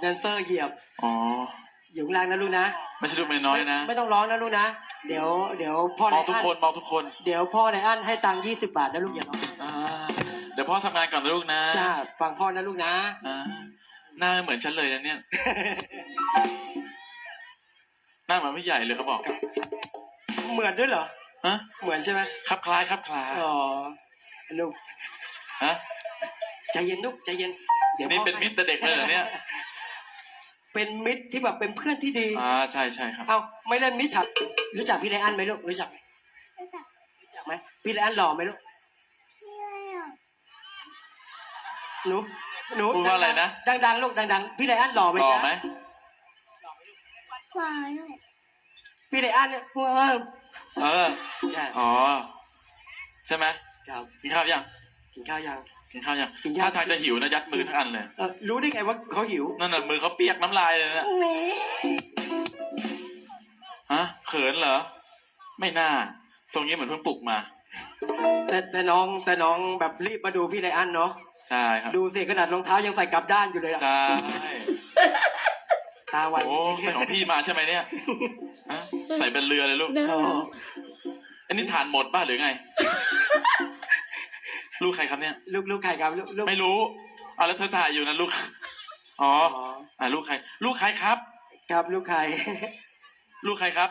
แดนเซอร์เหยียบอ๋อ อยู่ข้างล่างนะลูกนะ ไม่ใช่ลูกเมียน้อยนะไม่ต้องร้องนะลูกนะ เดี๋ยวเดี๋ยวพ่อมในองทุกอันคนมองทุกคนเดี๋ยวพ่อในอันให้ตังค์ยี่สิบบาทนะลูกอย่าร้องอ่าเดี๋ยวพ่อทำงานก่อนนะลูกนะจ้าฟังพ่อนะลูกนะ อ่าหน้าเหมือนฉันเลยนะเนี่ย หน้าเหมือนพี่ใหญ่เลยเขาบอก เหมือนด้วยเหรอ ฮะ เหมือนใช่ไหมครับคล้ายครับคล้ายอ๋อลูกฮะ ใจเย็นลูกใจเย็น เดี๋ยวนี่พ่อเป็นมิตรแต่เด็กเลยเหรอเนี่ย เป็นมิตรที่แบบเป็นเพื่อนที่ดี อ่าใช่ใช่ครับ เอาไม่เล่นมิตรฉับรู้จักพี่ไรอันไหมลูกรู้จักไหมรู้จักไหมพี่ไรอันหล่อไหมลูกหนูหนูพูดว่าอะไรนะ ดังๆลูกดัง ๆ พี่ไรอันหล่อไหมหล่อจ๊ะไหมพี่ไรอันเนี่ยว้าวเออใช่อ๋อใช่ไหมครับกินข้าวยังกินข้าวยัง กินข้าวยังกินข้าวถ้าทางจะหิวนะยัดมือทั้งอันเลย เออรู้ได้ไงว่าเขาหิวนั่นน่ะมือเขาเปียกน้ำลายเลยนะนี่ฮะเขินเหรอ ไม่น่า ทรงนี้เหมือนเพิ่งปลุกมา แต่แต่น้องแต่น้องแบบรีบมาดูพี่ไรอันเนาะใช่ครับ ดูสิขนาดรองเท้ายังใส่กลับด้านอยู่เลยอะใช่ ตาไวโอ้จริงใส่ของพี่มาใช่ไหมเนี่ยฮะใส่เป็นเรือเลยลูกๆอ๋ออันนี้ทานหมดป่ะหรือไง ลูกใครครับเนี่ย ลูกลูกใครครับลูกลูกไม่รู้เอาแล้วเธอถ่ายอยู่นะลูกอ๋ออ๋ออ่าลูกใคร ลูกใครครับ ครับลูกใคร ลูกใครครับ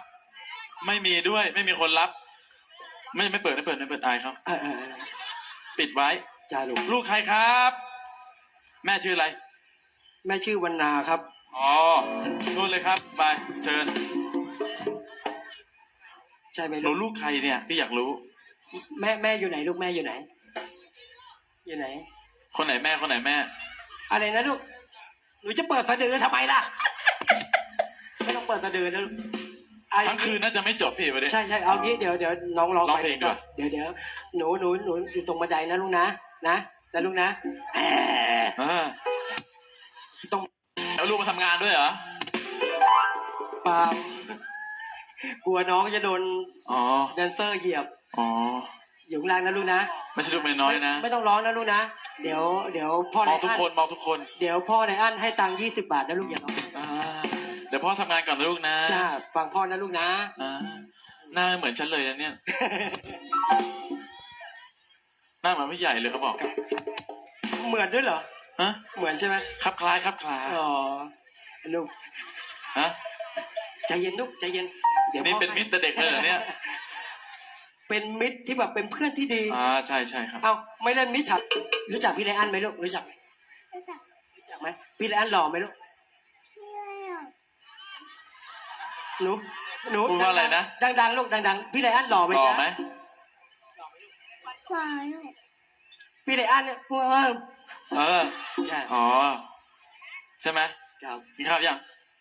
ไม่มีด้วย ไม่มีคนรับ ไม่ไม่เปิดไม่เปิดไม่เปิดอายครับ เออเออปิดไว้ จ้าลูกลูกใครครับ แม่ชื่ออะไร แม่ชื่อวรรณาครับ อ๋อนู่นเลยครับ ไป เชิญ ใช่ไหมหนูลูกลูกใครเนี่ย พี่อยากรู้ แม่แม่อยู่ไหน ลูกแม่อยู่ไหน อยู่ไหน คนไหนแม่คนไหนแม่ อะไรนะลูก หนูจะเปิดสะดือทำไมล่ะ ไม่ต้องเปิดสะดือนะลูกเอาทั้งคืนน่าจะไม่จบพี่ไปดิใช่ใช่เอางี้เดี๋ยวเดี๋ยวน้องร้องร้องไปเพลงดีกว่า เดี๋ยวเดี๋ยวหนูหนูหนูอยู่ตรงบันไดนะลูกนะ นะนะลูกนะแอะอ่าตรงแล้วลูกมาทำงานด้วยเหรอเปล่ากลัวน้องจะโดนอ๋อ แดนเซอร์เหยียบ อ๋อ อยู่ข้างล่างนะลูกนะ ไม่ใช่ลูกเมียน้อยนะไม่ไม่ต้องร้องนะลูกนะ เดี๋ยวเดี๋ยวพ่อมในองทุกอันคนมองทุกคนเดี๋ยวพ่อในอันให้ตังค์ยี่สิบบาทนะลูกอย่าร้องอ่าเดี๋ยวพ่อทำงานก่อนนะลูกนะจ้าฟังพ่อนะลูกนะ อ่าหน้าเหมือนฉันเลยนะเนี่ย หน้าเหมือนพี่ใหญ่เลยเขาบอกเหมือนด้วยเหรอ ฮะเหมือนใช่ไหมครับคล้ายครับคล้ายอ๋อลูกฮะ ใจเย็นลูกใจเย็นเดี๋ยวนี่พ่อเป็นมิตรแต่เด็กเลยเหรอเนี่ย เป็นมิตรที่แบบเป็นเพื่อนที่ดี อ่าใช่ใช่ครับ เอาไม่เล่นมิตรฉับรู้จักพี่ไรอันไหมลูกรู้จักไหมรู้จักไหมพี่ไรอันหล่อไหมลูกหนูหนูพูดว่าอะไรนะ ดังๆลูกดังๆ พี่ไรอันหล่อไหมหล่อจ๊ะไหมพี่ไรอันเนี่ยว้าวเออใช่อ๋อใช่ไหมครับกินข้าวยัง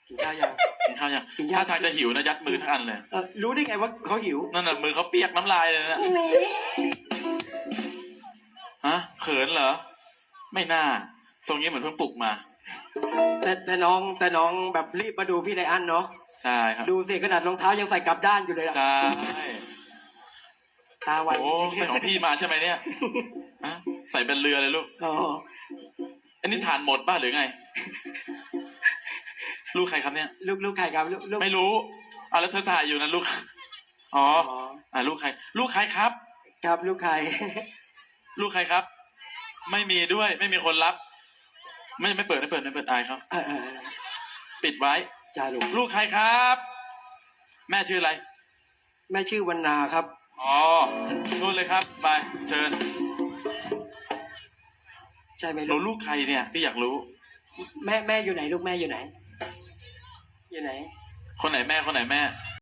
กินข้าวยัง กินข้าวยังกินข้าวถ้าทางจะหิวนะยัดมือทั้งอันเลยเออรู้ได้ไงว่าเขาหิวนั่นน่ะมือเขาเปียกน้ำลายเลยนะนี่ฮะเขินเหรอไม่น่าทรงนี้เหมือนเพิ่งปลุกมา แต่แต่น้องแต่น้องแบบรีบมาดูพี่ไรอันเนาะใช่ครับดูสิขนาดรองเท้ายังใส่กลับด้านอยู่เลยอะใช่ตาไวโอ้จริงใส่ของพี่มาใช่ไหมเนี่ยฮะใส่เป็นเรือเลยลูก อ๋ออันนี้ทานหมดป่ะหรือไง ลูกใครครับเนี่ย ลูกลูกใครครับลูกลูกไม่รู้เอาแล้วเธอถ่ายอยู่นะลูก อ๋ออ๋ออ่าลูกใคร ลูกใครครับ ครับลูกใคร ลูกใครครับ ไม่มีด้วย ไม่มีคนรับ ไม่ไม่เปิดไม่เปิดไม่เปิดอายครับเออเออปิดไว้จ้าลูกลูกใครครับ แม่ชื่ออะไร แม่ชื่อวรรณาครับอ๋อนู่นเลยครับ ไป เชิญ ใช่ไหมหนูลูกลูกใครเนี่ย พี่อยากรู้ แม่แม่อยู่ไหน ลูกแม่อยู่ไหน อยู่ไหน คนไหนแม่คนไหนแม่